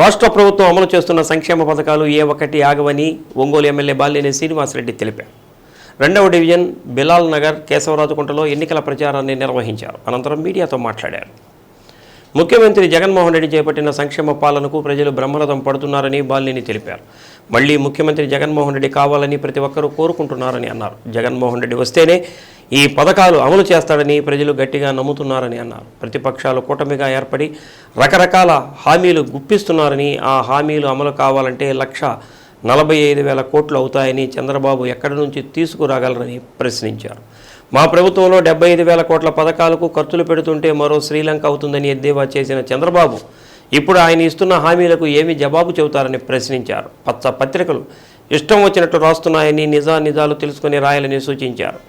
రాష్ట్ర ప్రభుత్వం అమలు చేస్తున్న సంక్షేమ పథకాలు ఏ ఒక్కటి ఆగవని ఒంగోలు ఎమ్మెల్యే బాలినేని శ్రీనివాసరెడ్డి తెలిపారు. రెండవ డివిజన్ బిలాల్ నగర్ కేశవరాజుకుంటలో ఎన్నికల ప్రచారాన్ని నిర్వహించారు. అనంతరం మీడియాతో మాట్లాడారు. ముఖ్యమంత్రి జగన్మోహన్ రెడ్డి చేపట్టిన సంక్షేమ పాలనకు ప్రజలు బ్రహ్మరథం పడుతున్నారని బాలినేని తెలిపారు. మళ్ళీ ముఖ్యమంత్రి జగన్మోహన్ రెడ్డి కావాలని ప్రతి ఒక్కరూ కోరుకుంటున్నారని అన్నారు. జగన్మోహన్ రెడ్డి వస్తేనే ఈ పథకాలు అమలు చేస్తాడని ప్రజలు గట్టిగా నమ్ముతున్నారని అన్నారు. ప్రతిపక్షాలు కూటమిగా ఏర్పడి రకరకాల హామీలు గుప్పిస్తున్నారని ఆ హామీలు అమలు కావాలంటే లక్ష నలభై ఐదు వేల కోట్లు అవుతాయని చంద్రబాబు ఎక్కడి నుంచి తీసుకురాగలరని ప్రశ్నించారు. మా ప్రభుత్వంలో డెబ్బై ఐదు వేల కోట్ల పథకాలకు ఖర్చులు పెడుతుంటే మరో శ్రీలంక అవుతుందని ఎద్దేవా చేసిన చంద్రబాబు. ఇప్పుడు ఆయన ఇస్తున్న హామీలకు ఏమి జవాబు చెబుతారని ప్రశ్నించారు. పచ్చ పత్రికలు ఇష్టం వచ్చినట్టు రాస్తున్నాయని నిజా నిజాలు తెలుసుకుని రాయాలని సూచించారు.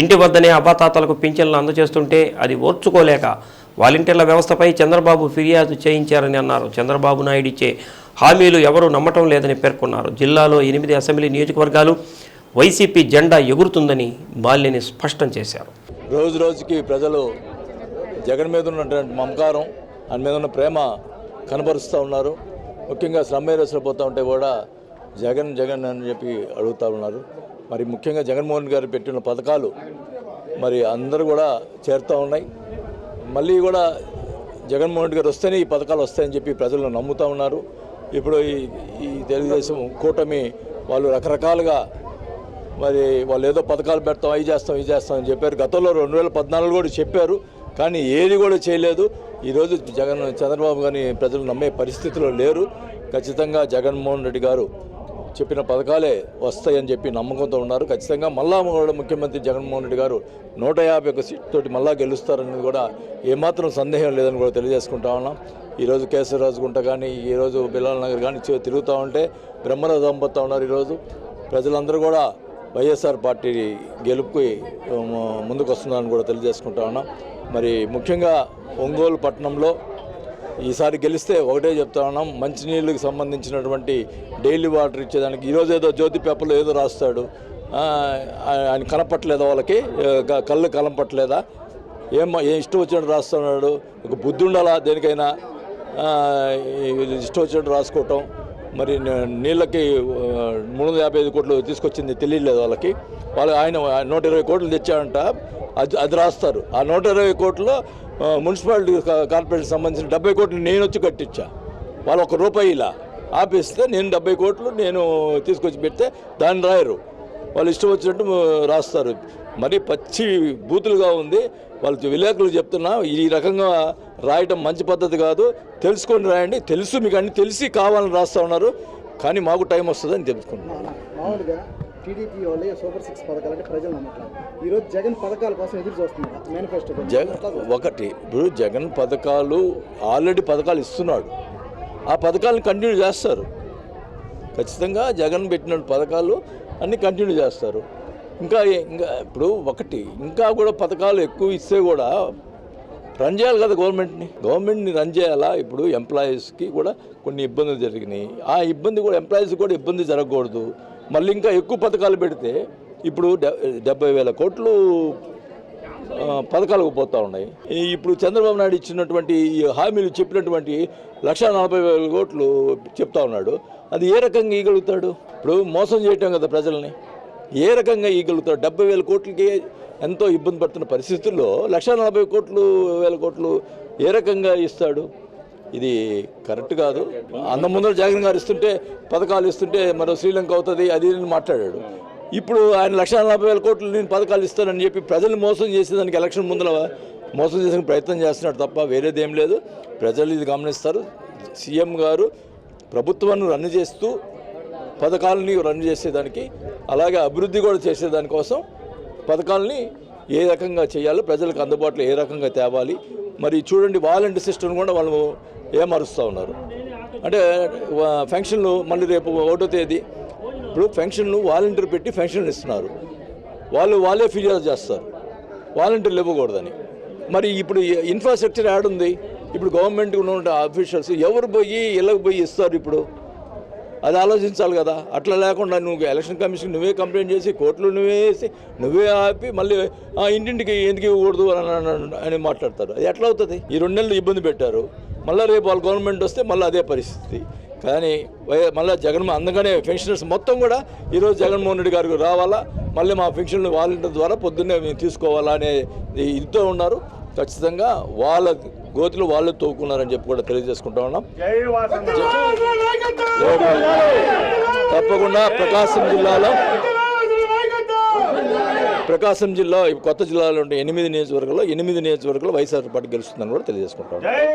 ఇంటి వద్దనే అబాతాతలకు పింఛన్లు అందజేస్తుంటే అది ఓర్చుకోలేక వాలంటీర్ల వ్యవస్థపై చంద్రబాబు ఫిర్యాదు చేయించారని అన్నారు. చంద్రబాబు నాయుడు ఇచ్చే హామీలు ఎవరూ నమ్మటం లేదని పేర్కొన్నారు. జిల్లాలో ఎనిమిది అసెంబ్లీ నియోజకవర్గాలు వైసీపీ జెండా ఎగురుతుందని బాల్యని స్పష్టం చేశారు. రోజు రోజుకి ప్రజలు జగన్ మీద ఉన్నటువంటి మమకారం ఆయన మీద ఉన్న ప్రేమ కనబరుస్తూ ఉన్నారు. ముఖ్యంగా స్లమ్మేరస్లో పోతూ ఉంటే కూడా జగన్ జగన్ అని చెప్పి అడుగుతూ ఉన్నారు. మరి ముఖ్యంగా జగన్మోహన్ గారు పెట్టిన పథకాలు మరి అందరూ కూడా చేరుతూ ఉన్నాయి. మళ్ళీ కూడా జగన్మోహన్ రెడ్డి గారు వస్తేనే ఈ పథకాలు వస్తాయని చెప్పి ప్రజలు నమ్ముతూ ఉన్నారు. ఇప్పుడు ఈ ఈ తెలుగుదేశం కూటమి వాళ్ళు రకరకాలుగా మరి వాళ్ళు ఏదో పథకాలు పెడతాం అవి చేస్తాం ఇది చేస్తాం అని చెప్పారు. గతంలో రెండు వేల పద్నాలుగు కూడా చెప్పారు. కానీ ఏది కూడా చేయలేదు. ఈరోజు జగన్ చంద్రబాబు గారిని ప్రజలు నమ్మే పరిస్థితిలో లేరు. ఖచ్చితంగా జగన్మోహన్ రెడ్డి గారు చెప్పిన పథకాలే వస్తాయని చెప్పి నమ్మకంతో ఉన్నారు. ఖచ్చితంగా మళ్ళా కూడా ముఖ్యమంత్రి జగన్మోహన్ రెడ్డి గారు నూట యాభై ఒక సీట్ తోటి మళ్ళా గెలుస్తారనేది కూడా ఏమాత్రం సందేహం లేదని కూడా తెలియజేసుకుంటా ఉన్నాం. ఈరోజు కేసరాజు గుంట కానీ ఈరోజు బిలాల్ నగర్ కానీ తిరుగుతూ ఉంటే బ్రహ్మరథం పోతా ఉన్నారు ఈరోజు. ప్రజలందరూ కూడా వైఎస్ఆర్ పార్టీ గెలుపుకి ఉమ్, ముందుకు వస్తున్నారని కూడా తెలియజేసుకుంటా ఉన్నాం. మరి ముఖ్యంగా ఒంగోలు పట్టణంలో ఈసారి గెలిస్తే ఒకటే చెప్తా ఉన్నాం మంచినీళ్ళకి సంబంధించినటువంటి డైలీ వాటర్ ఇచ్చేదానికి. ఈరోజు ఏదో జ్యోతి పేపర్లో ఏదో రాస్తాడు. ఆయన కనపట్లేదా వాళ్ళకి? కళ్ళు కనపట్లేదా? ఏం ఏం ఇష్టం వచ్చినట్టు రాస్తున్నాడు? ఒక బుద్ధి ఉండాలా దేనికైనా? ఇష్టం వచ్చినట్టు రాసుకోవటం. మరి నీళ్ళకి మూడు వందల యాభై ఐదు కోట్లు తీసుకొచ్చింది తెలియలేదు వాళ్ళకి. వాళ్ళు ఆయన నూట ఇరవై కోట్లు తెచ్చాడంట. అది అది రాస్తారు. ఆ నూట ఇరవై కోట్లు మున్సిపాలిటీ కార్పొరేషన్ సంబంధించిన డెబ్బై కోట్లు నేను వచ్చి కట్టించా. వాళ్ళు ఒక రూపాయి ఇలా ఆపేస్తే నేను డెబ్బై కోట్లు నేను తీసుకొచ్చి పెడితే దాన్ని రాయరు. వాళ్ళు ఇష్టం వచ్చినట్టు రాస్తారు. మరి పచ్చి బూతులుగా ఉంది. వాళ్ళు విలేకరులు చెప్తున్నా ఈ రకంగా రాయటం మంచి పద్ధతి కాదు. తెలుసుకొని రాయండి. తెలుసు మీకు అన్ని తెలిసి కావాలని రాస్తా ఉన్నారు. కానీ మాకు టైం వస్తుందని తెలుసుకుంటున్నాను మామూలుగా టీడీపీ వాళ్ళే సూపర్ సిక్స్ పథకాలంటే ప్రజలు నమ్మట్లేదు ఈరోజు జగన్ పథకాల కోసం ఎదురు చూస్తున్నారు మేనిఫెస్టో జగన్ ఒకటి ఇప్పుడు జగన్ పథకాలు ఆల్రెడీ పథకాలు ఇస్తున్నాడు. ఆ పథకాలను కంటిన్యూ చేస్తారు. ఖచ్చితంగా జగన్ పెట్టిన పథకాలు అన్నీ కంటిన్యూ చేస్తారు. ఇంకా ఇంకా ఇప్పుడు ఒకటి ఇంకా కూడా పథకాలు ఎక్కువ ఇస్తే కూడా రన్ చేయాలి కదా గవర్నమెంట్ని. గవర్నమెంట్ని రన్ చేయాలా? ఇప్పుడు ఎంప్లాయీస్కి కూడా కొన్ని ఇబ్బందులు జరిగినాయి. ఆ ఇబ్బంది కూడా ఎంప్లాయీస్ కూడా ఇబ్బంది జరగకూడదు. మళ్ళీ ఇంకా ఎక్కువ పథకాలు పెడితే ఇప్పుడు డెబ్బై వేల కోట్లు పథకాలకు పోతూ ఉన్నాయి. ఇప్పుడు చంద్రబాబు నాయుడు ఇచ్చినటువంటి ఈ హామీలు చెప్పినటువంటి లక్ష నలభై వేల కోట్లు చెప్తా ఉన్నాడు. అది ఏ రకంగా ఇవ్వగలుగుతాడు ఇప్పుడు మోసం చేయటం కదా ప్రజల్ని. ఏ రకంగా ఇవ్వగలుగుతాడు డెబ్బై వేల కోట్లకి ఎంతో ఇబ్బంది పడుతున్న పరిస్థితుల్లో లక్ష నలభై కోట్లు వేల కోట్లు ఏ రకంగా ఇస్తాడు? ఇది కరెక్ట్ కాదు. అంత ముందర జగన్ గారు ఇస్తుంటే పథకాలు ఇస్తుంటే మరో శ్రీలంక అవుతుంది అది నేను మాట్లాడాడు. ఇప్పుడు ఆయన లక్ష నలభై వేల కోట్లు నేను పథకాలు ఇస్తానని చెప్పి ప్రజల్ని మోసం చేసేదానికి ఎలక్షన్ ముందర మోసం చేసే ప్రయత్నం చేస్తున్నాడు తప్ప వేరేది ఏం లేదు. ప్రజలు ఇది గమనిస్తారు. సీఎం గారు ప్రభుత్వాన్ని రన్ చేస్తూ పథకాలని రన్ చేసేదానికి అలాగే అభివృద్ధి కూడా చేసేదానికోసం పథకాలని ఏ రకంగా చేయాలో ప్రజలకు అందుబాటులో ఏ రకంగా తేవాలి మరి చూడండి వాలంటీ సిస్టమ్ కూడా వాళ్ళు ఏమరుస్తూ ఉన్నారు. అంటే వా- ఫంక్షన్లు మళ్ళీ రేపు ఒకటో తేదీ ఇప్పుడు ఫంక్షన్లు వాలంటీర్ పెట్టి ఫంక్షన్లు ఇస్తున్నారు. వాళ్ళు వాళ్ళే ఫిర్యాదు చేస్తారు. వాలంటీర్లు ఇవ్వకూడదని. మరి ఇప్పుడు ఇన్ఫ్రాస్ట్రక్చర్ యాడ్ ఉంది ఇప్పుడు గవర్నమెంట్ ఉన్న ఆఫీషియల్స్ ఎవరు పోయి ఇళ్ళకి పోయి ఇస్తారు ఇప్పుడు? అది ఆలోచించాలి కదా. అట్లా లేకుండా నువ్వు ఎలక్షన్ కమిషన్ నువ్వే కంప్లైంట్ చేసి కోర్టులు నువ్వే వేసి నువ్వే ఆపి మళ్ళీ ఆ ఇంటింటికి ఎందుకు ఇవ్వకూడదు? అని అని- మాట్లాడతారు. అది ఎట్లా అవుతుంది? ఈ రెండు నెలలు ఇబ్బంది పెట్టారు. మళ్ళీ రేపు వాళ్ళ గవర్నమెంట్ వస్తే మళ్ళీ అదే పరిస్థితి. కానీ మళ్ళీ జగన్ అందుకనే పెన్షనర్స్ మొత్తం కూడా ఈరోజు జగన్మోహన్ రెడ్డి గారికి రావాలా? మళ్ళీ మా పెన్షన్లు వాలంటీర్ ద్వారా పొద్దున్నే మేము తీసుకోవాలా అనే ఇదితో ఉన్నారు. ఖచ్చితంగా వాళ్ళ గోతులు వాళ్ళు తవ్వుకున్నారని చెప్పి కూడా తెలియజేసుకుంటా ఉన్నాం. తప్పకుండా ప్రకాశం జిల్లాలో ప్రకాశం జిల్లా కొత్త జిల్లాలో ఉండే ఎనిమిది నియోజకవర్గాల్లో ఎనిమిది నియోజకవర్గాలు వైఎస్ఆర్ పార్టీ గెలుస్తుందని కూడా తెలియజేసుకుంటాం